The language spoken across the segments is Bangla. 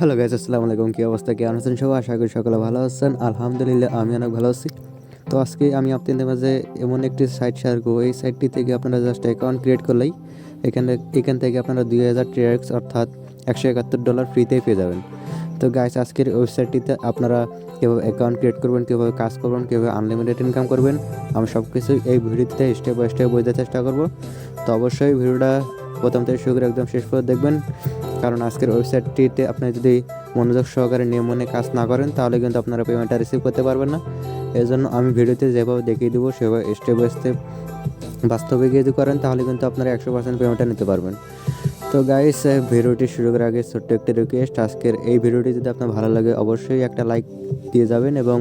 হ্যালো গাইজ আসসালামু আলাইকুম, কী অবস্থা, কেমন আছেন সবাই? আশা করি সকলে ভালো আছেন। আলহামদুলিল্লাহ, আমি অনেক ভালো আছি। তো আজকে আমি আপনাদের মাঝে এমন একটি সাইট শেয়ার করব। এই সাইটটি থেকে আপনারা জাস্ট অ্যাকাউন্ট ক্রিয়েট করলেই এখানে এখান থেকে আপনারা দুই হাজার ট্রিয়াক্স অর্থাৎ একশো একাত্তর ডলার ফ্রিতেই পেয়ে যাবেন। তো গাইজ আজকের ওয়েবসাইটটিতে আপনারা কীভাবে অ্যাকাউন্ট ক্রিয়েট করবেন, কীভাবে কাজ করবেন, কীভাবে আনলিমিটেড ইনকাম করবেন, আমি সব কিছু এই ভিডিওতে স্টেপ বাই স্টেপ বোঝার চেষ্টা করব। তো অবশ্যই ভিডিওটা প্রথম থেকে শুরু করে একদম শেষ করে দেখবেন। কারণ আজকের ওয়েবসাইটটিতে আপনি যদি মনোযোগ সহকারে নিয়ম মনে কাজ না করেন, তাহলে কিন্তু আপনারা পেমেন্টটা রিসিভ করতে পারবেন না। এই জন্য আমি ভিডিওতে যেভাবে দেখিয়ে দেবো, সেভাবে স্টেপ বাই স্টেপ বাস্তবে গিয়ে যদি করেন, তাহলে কিন্তু আপনারা একশো পার্সেন্ট পেমেন্টটা নিতে পারবেন। তো গাইস ভিডিওটি শুরু করার আগে ছোট্ট একটি রিকোয়েস্ট আজকের এই ভিডিওটি যদি আপনার ভালো লাগে, অবশ্যই একটা লাইক দিয়ে যাবেন এবং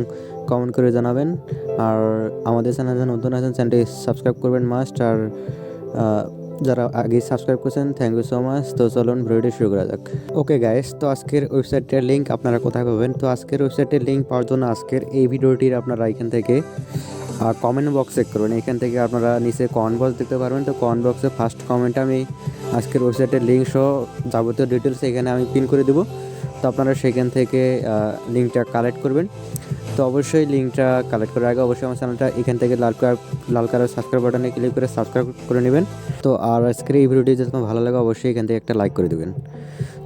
কমেন্ট করে জানাবেন। আর আমাদের চ্যানেল নতুন আছেন, চ্যানেলটি সাবস্ক্রাইব করবেন মাস্ট আর যারা আগে সাবস্ক্রাইব করছেন থ্যাংক ইউ সো মাচ তো চলুন ভিডিওটি শুরু করা যাক। ওকে গাইস তো আজকের ওয়েবসাইটের লিঙ্ক আপনারা কোথায় পাবেন? তো আজকের ওয়েবসাইটের লিঙ্ক পাওয়ার জন্য আজকের এই ভিডিওটির আপনারা এখান থেকে কমেন্ট বক্স চেক করবেন এখান থেকে আপনারা নিচে কমেন্ট বক্স দেখতে পারবেন। তো কমেন্ট বক্সে ফার্স্ট কমেন্ট আমি আজকের ওয়েবসাইটের লিঙ্ক সহ যাবতীয় ডিটেলস এখানে আমি পিন করে দেবো। তো আপনারা সেখান থেকে লিঙ্কটা কালেক্ট করবেন। তো অবশ্যই লিঙ্কটা কালেক্ট করার আগে অবশ্যই আমার চ্যানেলটা এখান থেকে লাল কালার লাল কালার সাবস্ক্রাইব বাটনে ক্লিক করে সাবস্ক্রাইব করে নেবেন। তো আর আজকের এই ভিডিওটি যদি তোমার ভালো লাগে, অবশ্যই এখান থেকে একটা লাইক করে দেবেন।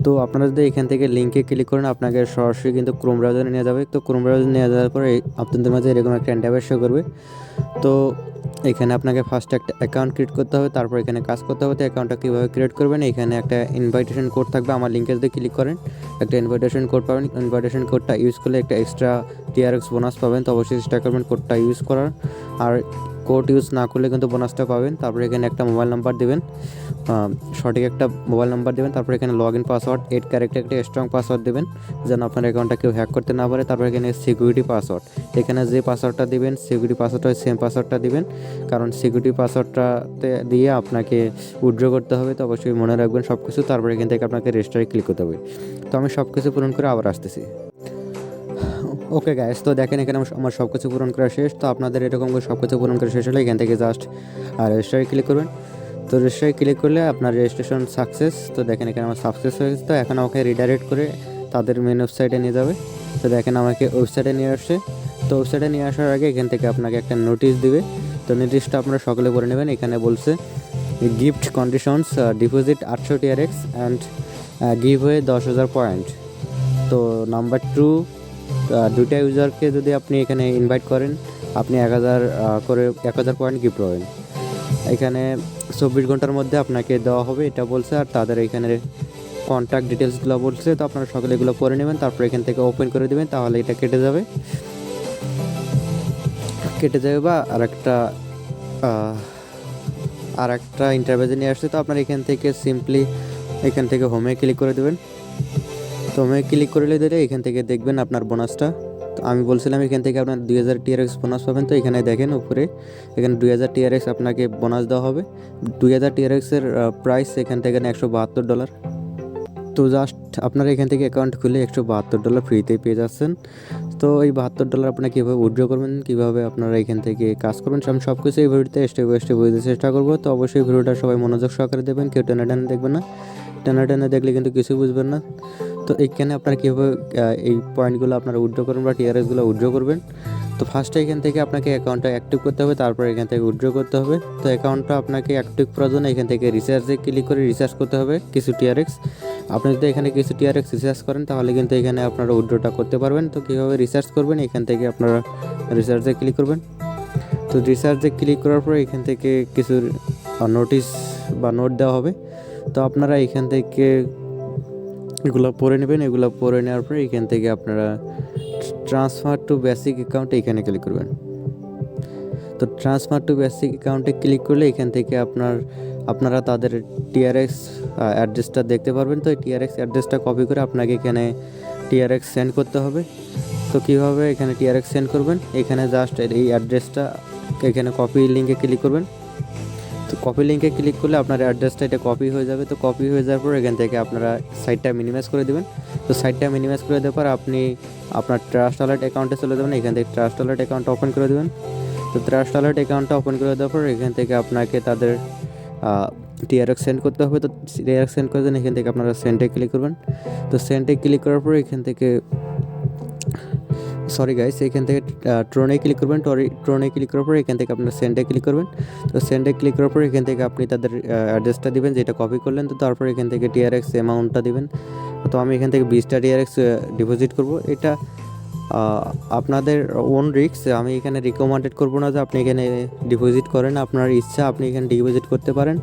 তো আপনারা যদি এখান থেকে লিঙ্কে ক্লিক করেন, আপনাকে সরাসরি কিন্তু ক্রোম ব্রাউজারে নিয়ে যাবে। তো ক্রোম ব্রাউজার নিয়ে যাওয়ার পরে আপনাদের মাঝে এরকম একটা ইন্টারভেস শো করবে। তো এখানে আপনাকে ফার্স্ট একটা অ্যাকাউন্ট ক্রিয়েট করতে হবে, তারপর এখানে কাজ করতে হবে। তো অ্যাকাউন্টটা কীভাবে ক্রিয়েট করবেন? এখানে একটা ইনভাইটেশন কোড থাকবে, আমার লিঙ্কে যদি ক্লিক করেন, একটা ইনভাইটেশন কোড পাবেন। ইনভাইটেশন কোডটা ইউজ করলে একটা এক্সট্রা টিআরএক্স বোনাস পাবেন। তো অবশ্যই চেষ্টা করবেন কোডটা ইউজ করার। আর কোড ইউজ না করলে কিন্তু বোনাসটা পাবেন। তারপরে এখানে একটা মোবাইল নাম্বার দেবেন। সঠিক একটা মোবাইল নাম্বার দেবেন। তারপরে এখানে log in password eight character একটা স্ট্রং পাসওয়ার্ড দেবেন, যেন আপনার অ্যাকাউন্টটা কেউ হ্যাক করতে না পারে। তারপরে এখানে সিকিউরিটি পাসওয়ার্ড এখানে যে পাসওয়ার্ডটা দিবেন সিকিউরিটি পাসওয়ার্ডটা সেম পাসওয়ার্ডটা দিবেন। কারণ সিকিউরিটি পাসওয়ার্ডটাতে দিয়ে আপনাকে উইথড্র করতে হবে, তো অবশ্যই মনে রাখবেন সব কিছু তারপরে এখান থেকে আপনাকে রেজিস্টারে ক্লিক করতে হবে। তো আমি সব কিছু পূরণ করে আবার আসতেছি। ওকে গ্যাস তো দেখেন এখানে আমার- সব কিছু পূরণ করা শেষ। তো আপনাদের এরকম করে সব কিছু পূরণ করা শেষ হলে এখান থেকে জাস্ট রেজিস্টারে ক্লিক করবেন। তো রেজিস্টারে ক্লিক করলে আপনার রেজিস্ট্রেশন সাকসেস তো দেখেন এখানে আমার সাকসেস হয়ে গেছে। তো এখন আমাকে রিডাইরেক্ট করে তাদের মেন ওয়েবসাইটে নিয়ে যাবে। তো দেখেন আমাকে ওয়েবসাইটে নিয়ে আসছে। তো ওয়েবসাইটে নিয়ে আসার আগে এখান থেকে আপনাকে একটা নোটিশ দিবে। তো নোটিশটা আপনারা সকলে করে নেবেন। এখানে বলছে গিফট কন্ডিশনস ডিপোজিট আটশো টিআরএক্স অ্যান্ড গিভ হয়ে দশ হাজার পয়েন্ট তো নাম্বার টু দুইটা ইউজারকে যদি আপনি এখানে ইনভাইট করেন, আপনি এক হাজার করে এক হাজার পয়েন্ট গিফট পাবেন। এখানে চব্বিশ ঘণ্টার মধ্যে আপনাকে দেওয়া হবে, এটা বলছে, আর তাদের এখানে কন্ট্যাক্ট ডিটেলসগুলো বলছে, তো আপনারা সকলে এগুলো পড়ে নেবেন, তারপর এখান থেকে ওপেন করে দেবেন, তাহলে এটা কেটে যাবে। কেটে যাবে বা আরেকটা আর একটা ইন্টারভিউ নিয়ে আসছে, তো আপনার এখান থেকে সিম্পলি এখান থেকে হোমে ক্লিক করে দেবেন। তো হোমে ক্লিক করলে দিলে এখান থেকে দেখবেন আপনার বোনাসটা তো আমি বলছিলাম এখান থেকে আপনার দুই হাজার টিআরএক্স বোনাস পাবেন। তো এখানে দেখেন উপরে, এখানে দুই হাজার টিআরএক্স আপনাকে বোনাস দেওয়া হবে। দুই হাজার টিআরএক্সের প্রাইস এখান থেকে একশো বাহাত্তর ডলার তো জাস্ট আপনারা এখান থেকে অ্যাকাউন্ট খুলে একশো বাহাত্তর ডলার ফ্রিতে পেয়ে যাচ্ছেন। তো এই বাহাত্তর ডলার আপনারা কীভাবে উইথড্র করবেন, কীভাবে আপনারা এখান থেকে কাজ করবেন আমি সব কিছু এই ভিডিওতে স্টেপ বাই স্টেপ বুঝতে চেষ্টা করব। তো অবশ্যই ভিডিওটা সবাই মনোযোগ সহকারে দেবেন কেউ টেনে টেনে দেখবেন না। টেনে টেনে দেখলে কিন্তু কিছু বুঝবেন না। তো এইখানে আপনারা কীভাবে এই পয়েন্টগুলো আপনারা উইথড্র করবেন বা টিআরএসগুলো উইথড্র করবেন? তো ফার্স্টে এখান থেকে আপনাকে অ্যাকাউন্টটা অ্যাক্টিভ করতে হবে, তারপর এখান থেকে উইথড্র করতে হবে। তো অ্যাকাউন্টটা আপনাকে অ্যাক্টিভ করার জন্য এখান থেকে রিচার্জে ক্লিক করে রিচার্জ করতে হবে কিছু টিআরএক্স আপনি যদি এখানে কিছু টিআরএক্স রিচার্জ করেন, তাহলে কিন্তু এখানে আপনারা উইথড্রটা করতে পারবেন। তো কীভাবে রিচার্জ করবেন? এখান থেকে আপনারা রিচার্জে ক্লিক করবেন। তো রিচার্জে ক্লিক করার পরে এখান থেকে কিছু নোটিশ বা নোট দেওয়া হবে। তো আপনারা এখান থেকে এগুলো পরে নেবেন, এগুলো পরে নেওয়ার পরে এখান থেকে আপনারা ট্রান্সফার টু বেসিক অ্যাকাউন্টে এখানে ক্লিক করবেন। তো ট্রান্সফার টু বেসিক অ্যাকাউন্টে ক্লিক করলে এখান থেকে আপনার, আপনারা তাদের টিআরএক্স অ্যাড্রেসটা দেখতে পারবেন। তো এই টিআরএক্স অ্যাড্রেসটা কপি করে আপনাকে এখানে টিআরএক্স সেন্ড করতে হবে। তো কীভাবে এখানে টিআরএক্স সেন্ড করবেন? এখানে জাস্ট এই অ্যাড্রেসটা এখানে কপি লিঙ্কে ক্লিক করবেন। তো কপি লিঙ্কে ক্লিক করলে আপনার অ্যাড্রেসটা এটা কপি হয়ে যাবে। তো কপি হয়ে যাওয়ার পর এখান থেকে আপনারা সাইটটা মিনিমাইজ করে দেবেন। তো সাইটটা মিনিমাইজ করে দেওয়ার পর আপনি আপনার ট্রাস্ট ওয়ালেট অ্যাকাউন্টে চলে যাবেন। এখান থেকে ট্রাস্ট ওয়ালেট অ্যাকাউন্ট ওপেন করে দেবেন। তো ট্রাস্ট ওয়ালেট অ্যাকাউন্টটা ওপেন করে দেওয়ার পর এখান থেকে আপনাকে তাদের টিআরএক্স সেন্ড করতে হবে। তো টিআরএক্স সেন্ড করে জন্য এখান থেকে আপনারা সেন্টে ক্লিক করবেন। তো সেন্টে ক্লিক করার পর এখান থেকে সরি গাইস এখান থেকে ট্রোনে ক্লিক করবেন টরি ট্রোনে ক্লিক করার পরে এখান থেকে আপনারা সেন্ডে ক্লিক করবেন। তো সেন্ডে ক্লিক করার পরে এখান থেকে আপনি তাদের অ্যাড্রেসটা দিবেন, যেটা কপি করলেন, তো তারপর এখান থেকে টিআরএক্স অ্যামাউন্টটা দিবেন। তো আমি এখান থেকে বিশটা টিআরএক্স ডিপোজিট করব। এটা আপনাদের ওন রিক্স আমি এখানে রিকমেন্ডেড করব না যে আপনি এখানে ডিপোজিট করেন। আপনার ইচ্ছা, আপনি এখানে ডিপোজিট করতে পারেন,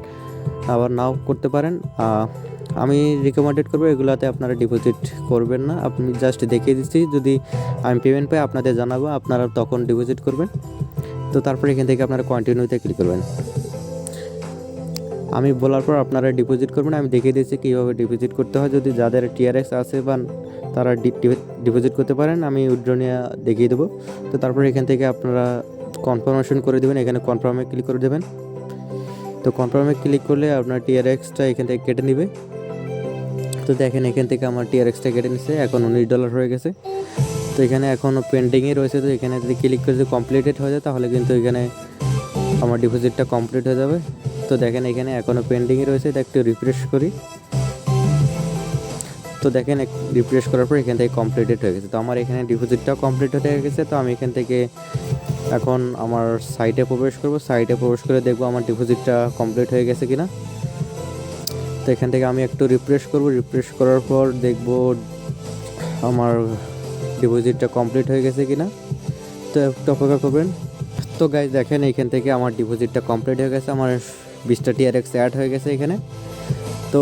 আবার নাও করতে পারেন। আমি রিকমেন্ডেড করব, এগুলাতে আপনারা ডিপোজিট করবেন না। আপনি জাস্ট দেখিয়ে দিচ্ছি, যদি আমি পেমেন্ট পাই, আপনাদের জানাব, আপনারা তখন ডিপোজিট করবেন। তো তারপরে এখান থেকে আপনারা কন্টিনিউতে ক্লিক করবেন। আমি বলার পর আপনারা ডিপোজিট করবেন, আমি দেখিয়ে দিচ্ছি কীভাবে ডিপোজিট করতে হয়। যদি যাদের টিআরএক্স আছে বা তারা ডিপোজিট করতে পারেন, আমি উইথড্র নিয়ে দেখিয়ে দেবো। তো তারপরে এখান থেকে আপনারা কনফার্মেশন করে দেবেন, এখানে কনফার্মে ক্লিক করে দেবেন। তো কনফার্মে ক্লিক করলে আপনার টিআরএক্সটা এখান থেকে কেটে নেবে। তো দেখেন, এখান থেকে আমার টিআরএক্সটা কেটে নিচ্ছে এখন উনিশ ডলার হয়ে গেছে। তো এখানে এখনও পেন্ডিংয়ে রয়েছে, তো এখানে যদি ক্লিক করে যদি কমপ্লিটেড হয়ে যায়, তাহলে কিন্তু এখানে আমার ডিপোজিটটা কমপ্লিট হয়ে যাবে। তো দেখেন, এখানে এখনও পেন্ডিংয়ে রয়েছে, এটা একটু রিফ্রেশ করি। তো দেখেন রিফ্রেশ করার পর এখান থেকে কমপ্লিটেড হয়ে গেছে। তো আমার এখানে ডিপোজিটটাও কমপ্লিট হয়ে গেছে, তো আমি এখান থেকে এখন আমার সাইটে প্রবেশ করব। সাইটে প্রবেশ করে দেখব আমার ডিপোজিটটা কমপ্লিট হয়ে গেছে কিনা। তো এখান থেকে আমি একটু রিফ্রেশ করব। রিফ্রেশ করার পর দেখব আমার ডিপোজিটটা কমপ্লিট হয়ে গেছে কিনা। তো একটু অপেক্ষা করবেন। তো গাইজ দেখেন এখান থেকে আমার ডিপোজিটটা কমপ্লিট হয়ে গেছে। আমার বিশটা টিআরএক্স অ্যাড হয়ে গেছে এখানে। তো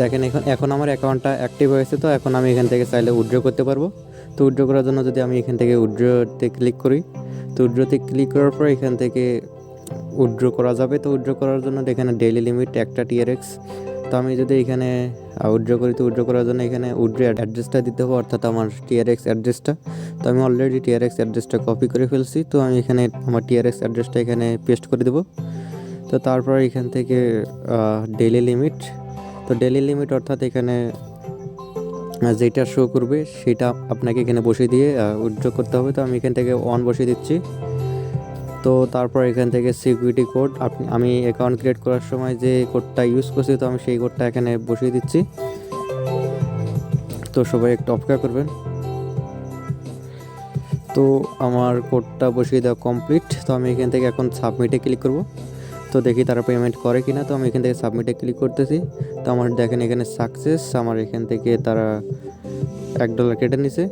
দেখেন এখন এখন আমার অ্যাকাউন্টটা অ্যাক্টিভ হয়েছে তো এখন আমি এখান থেকে চাইলে উইথড্র করতে পারব। তো উইথড্র করার জন্য যদি আমি এখান থেকে উইড্রোতে ক্লিক করি, তো উইড্রোতে ক্লিক করার পর এখান থেকে উইথড্র করা যাবে। তো উইথড্র করার জন্য এখানে ডেইলি লিমিট একটা টিআরএক্স তো আমি যদি এখানে উইথড্র করি, তো উইথড্র করার জন্য এখানে উইথড্র অ্যাড্রেসটা দিতে হবে, অর্থাৎ আমার টিআরএক্স অ্যাড্রেসটা তো আমি অলরেডি টিআরএক্স অ্যাড্রেসটা কপি করে ফেলছি। তো আমি এখানে আমার টিআরএক্স অ্যাড্রেসটা এখানে পেস্ট করে দেবো। তো তারপর এখান থেকে ডেইলি লিমিট তো ডেইলি লিমিট অর্থাৎ এখানে যেটা শো করবে, সেটা আপনাকে এখানে বসিয়ে দিয়ে উইথড্র করতে হবে। তো আমি এখান থেকে অন বসিয়ে দিচ্ছি। তো তারপর এখান থেকে সিকিউরিটি কোড আপনি, আমি অ্যাকাউন্ট ক্রিয়েট করার সময় যে কোডটা ইউজ করছি, তো আমি সেই কোডটা এখানে বসিয়ে দিচ্ছি। তো সবাই একটু অপেক্ষা করবেন। তো আমার কোডটা বসিয়ে দেওয়া কমপ্লিট তো আমি এখান থেকে এখন সাবমিটে ক্লিক করব। তো দেখি তারা পেমেন্ট করে কি না তো আমি এখান থেকে সাবমিটে ক্লিক করতেছি। তো আমার দেখেন এখানে সাকসেস আমার এখান থেকে তারা এক ডলার কেটে নিছে।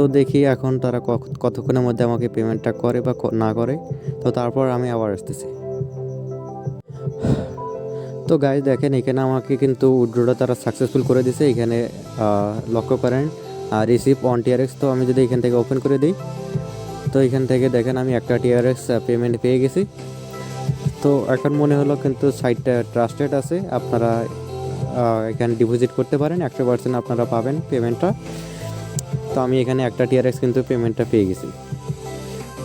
তো দেখি এখন তারা কতক্ষণের মধ্যে আমাকে পেমেন্টটা করে বা না করে। তো তারপর আমি আবার আসতেছি। তো গাইজ দেখেন এখানে আমাকে কিন্তু উইড্রোটা তারা সাকসেসফুল করে দিছে এখানে লক্ষ্য করেন আর রিসিভ অন টিআরএক্স তো আমি যদি এখান থেকে ওপেন করে দিই, তো এখান থেকে দেখেন আমি একটা টিআরএক্স পেমেন্ট পেয়ে গেছি। তো এখন মনে হলো কিন্তু সাইটটা ট্রাস্টেড আছে। আপনারা এখানে ডিপোজিট করতে পারেন। একশো পার্সেন্ট আপনারা পাবেন পেমেন্টটা তো আমি এখানে একটা টিআরএক্স কিন্তু পেমেন্টটা পেয়ে গেছি।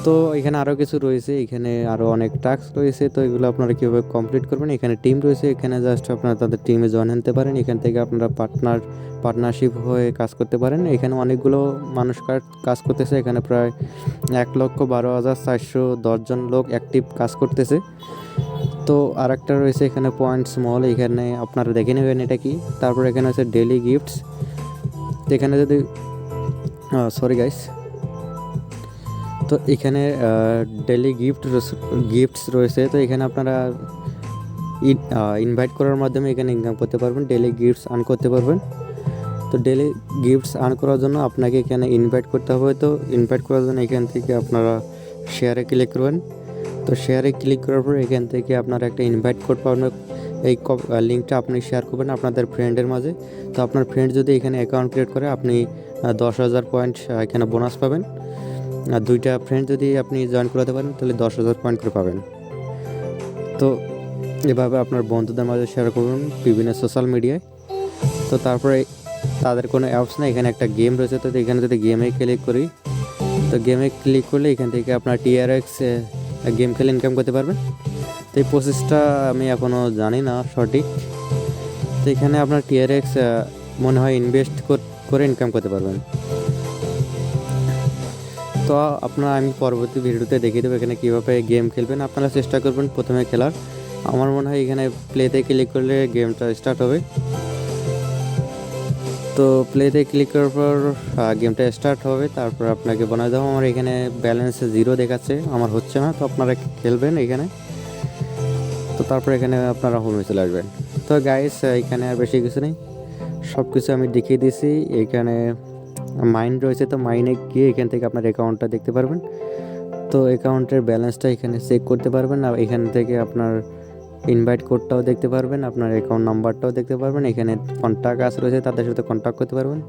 তো এখানে আরও কিছু রয়েছে, এখানে আরও অনেক টাস্ক রয়েছে, তো এগুলো আপনারা কীভাবে কমপ্লিট করবেন? এখানে টিম রয়েছে, এখানে জাস্ট আপনারা তাদের টিমে জয়েন হতে পারেন, এখান থেকে আপনারা পার্টনার পার্টনারশিপ হয়ে কাজ করতে পারেন। এখানে অনেকগুলো মানুষ কাজ- করতেছে, এখানে প্রায় এক লক্ষ বারো হাজার চারশো দশজন লোক অ্যাক্টিভ কাজ করতেছে। তো আরেকটা রয়েছে, এখানে পয়েন্টস মল এখানে আপনারা দেখে নেবেন এটা কি। তারপর এখানে আছে ডেলি গিফটস এখানে যদি সরি গাইস তো এখানে ডেলি গিফট গিফটস রয়েছে তো এখানে আপনারা ইনভাইট করার মাধ্যমে এখানে ইনকাম করতে পারবেন ডেলি গিফটস আর্ন করতে পারবেন। তো ডেলি গিফটস আর্ন করার জন্য আপনাকে এখানে ইনভাইট করতে হবে। তো ইনভাইট করার জন্য এখান থেকে আপনারা শেয়ারে ক্লিক করবেন। তো শেয়ারে ক্লিক করার পর এখান থেকে আপনারা একটা ইনভাইট কোড পাবেন। এই লিঙ্কটা আপনি শেয়ার করবেন আপনাদের ফ্রেন্ডের মাঝে। তো আপনার ফ্রেন্ড যদি এখানে অ্যাকাউন্ট ক্রিয়েট করে, আপনি দশ হাজার পয়েন্ট এখানে বোনাস পাবেন। আর দুইটা ফ্রেন্ড যদি আপনি জয়েন করাতে পারেন, তাহলে দশ হাজার পয়েন্ট করে পাবেন। তো এভাবে আপনার বন্ধুদের মাঝে শেয়ার করুন বিভিন্ন সোশ্যাল মিডিয়ায় তো তারপরে তাদের কোনো অ্যাপস না এখানে একটা গেম রয়েছে, তো এখানে যদি গেমে ক্লিক করি, তো গেমে ক্লিক করলে এখান থেকে আপনার টিআরএক্স গেম খেলে ইনকাম করতে পারবেন। তো এই প্রসেসটা আমি এখনও জানি না সঠিক। তো এখানে আপনার টিআরএক্স মনে হয় ইনভেস্ট করে ইনকাম করতে পারবেন। তো আপনারা আমি পরবর্তী ভিডিওতে দেখিয়ে দেবো এখানে কীভাবে গেম খেলবেন। আপনারা চেষ্টা করবেন প্রথমে খেলার। আমার মনে হয় এখানে প্লেতে ক্লিক করলে গেমটা স্টার্ট হবে। তো প্লেতে ক্লিক করার পর গেমটা স্টার্ট হবে। তারপর আপনাকে বানায় দেবো, আমার এখানে ব্যালেন্স জিরো দেখাচ্ছে। আমার হচ্ছে না, তো আপনারা খেলবেন এখানে। তো তারপর এখানে আপনারা হোমে চলে আসবেন। তো গাইস এখানে আর বেশি কিছু নেই। সব কিছু আমি দেখিয়ে দিয়েছি। এখানে মাইন রয়েছে, তো মাইনে গিয়ে এখান থেকে আপনার অ্যাকাউন্টটা দেখতে পারবেন। তো অ্যাকাউন্টের ব্যালেন্সটা এখানে চেক করতে পারবেন আর এখান থেকে আপনার ইনভাইট কোডটাও দেখতে পারবেন, আপনার অ্যাকাউন্ট নাম্বারটাও দেখতে পারবেন। এখানে কন্ট্যাক্ট আস রয়েছে, তাদের সাথে কন্ট্যাক্ট করতে পারবেন।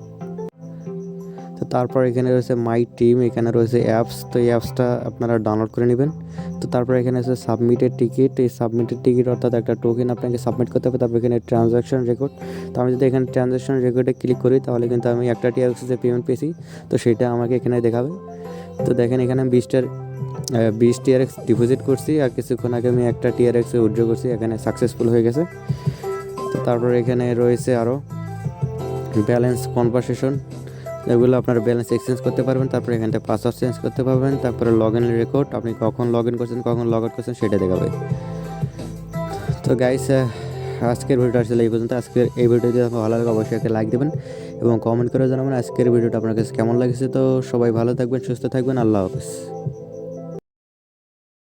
তো তারপর এখানে রয়েছে মাই টিম এখানে রয়েছে অ্যাপস তো এই অ্যাপসটা আপনারা ডাউনলোড করে নেবেন। তো তারপর এখানে আছে সাবমিটেড টিকিট এই সাবমিটেড টিকিট অর্থাৎ একটা টোকেন আপনাকে সাবমিট করতে হবে, তারপর এখানে ট্রানজ্যাকশন রেকর্ড তো আমি যদি এখানে ট্রানজ্যাকশন রেকর্ডে ক্লিক করি, তাহলে কিন্তু আমি একটা টিআরএক্সে পেমেন্ট পেয়েছি, তো সেটা আমাকে এখানে দেখাবে। তো দেখেন এখানে বিশটার বিশ টিআরএক্স ডিপোজিট করছি, আর কিছুক্ষণ আগে আমি একটা টিআরএক্সে উইথড্র করছি, এখানে সাকসেসফুল হয়ে গেছে। তো তারপর এখানে রয়েছে আরও ব্যালেন্স কনভারসেশন এগুলো আপনার ব্যালেন্স এক্সচেঞ্জ করতে পারবেন, তারপরে এখান থেকে পাসওয়ার্ড চেঞ্জ করতে পারবেন, তারপরে লগ ইন রেকর্ড আপনি কখন লগ ইন করছেন, কখন লগ আউট করছেন সেটা দেখাবে। তো গাইস আজকের ভিডিওটা আসলে এই পর্যন্ত। আজকের এই ভিডিও যদি আপনার ভালো লাগে, অবশ্যই একটা লাইক দেবেন এবং কমেন্ট করে জানাবেন আজকের ভিডিওটা আপনার কাছে কেমন লাগছে। তো সবাই ভালো থাকবেন, সুস্থ থাকবেন, আল্লাহ হাফিজ।